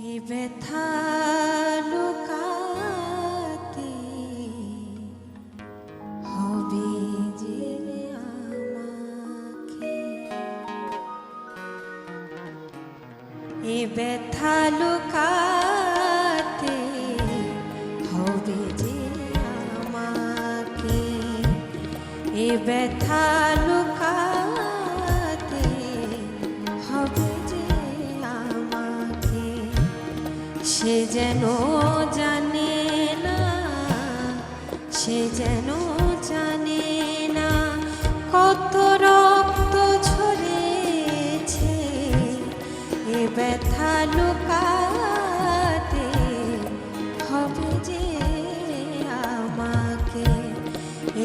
এ ব্যথা লুকাতে হবে যে আমাকে। এ ব্যথা লুকাতে হবে যে আমাকে। এ ব্যথা সে যেন জানে না, সে যেন জানে না কত রক্ত ঝরেছে, এ ব্যথা লুকাতে হবে যে আমাকে,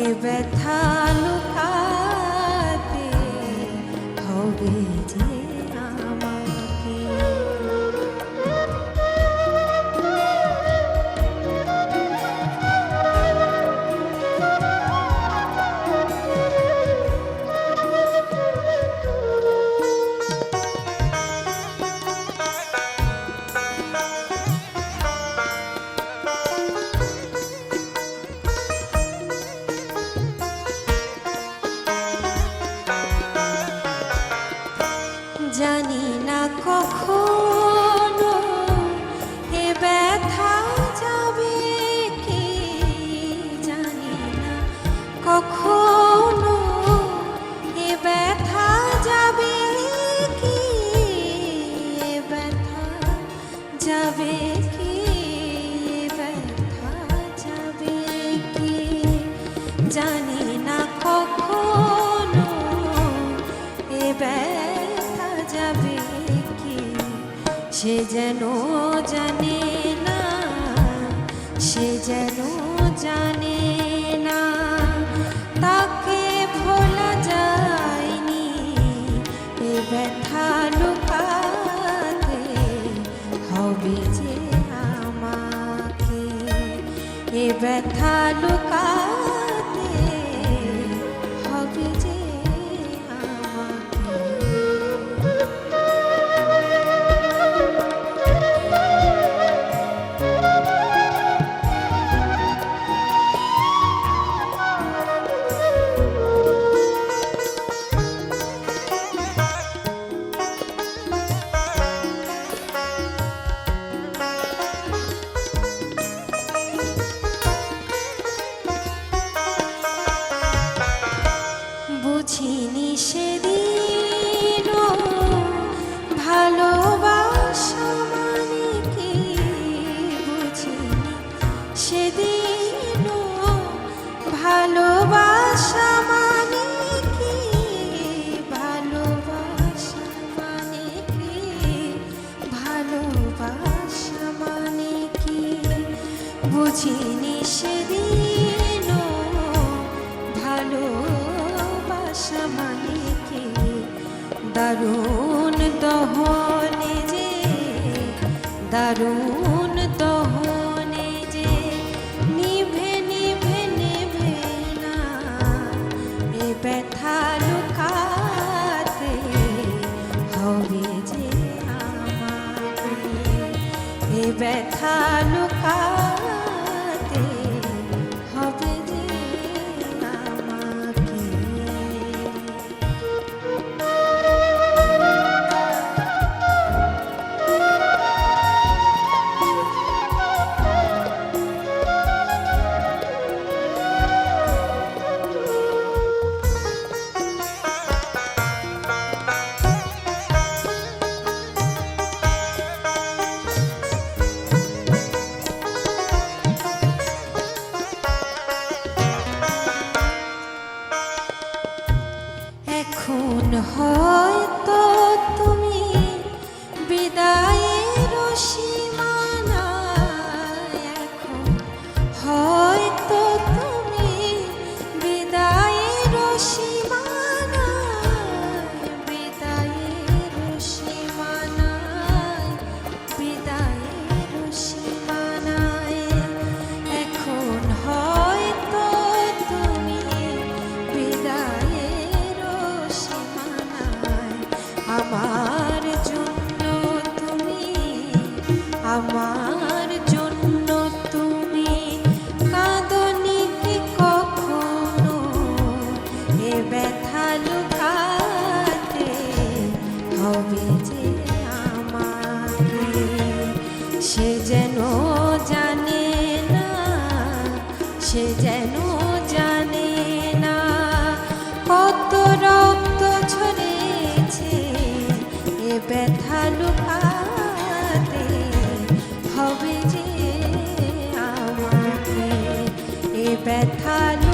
এ ব্যথা লুকাতে হবে যে সে যেন জানে না, সে যেন জানে না। তাকে ভোলা যায়নি এ ব্যথা লুকাতে হবে যে আমাকে। এ ব্যথা লুকাতে দারুণ দহনে যে, দারুণ দহনে যে, নিভে নিভে নেভে না, এ ব্যথা লুকাতে হবে যে আমাকে, এ ব্যথা লুকাতে আমার জন্য তুমি কাঁদনি কি কখনো? এ ব্যথা লুকাতে হবে যে that time.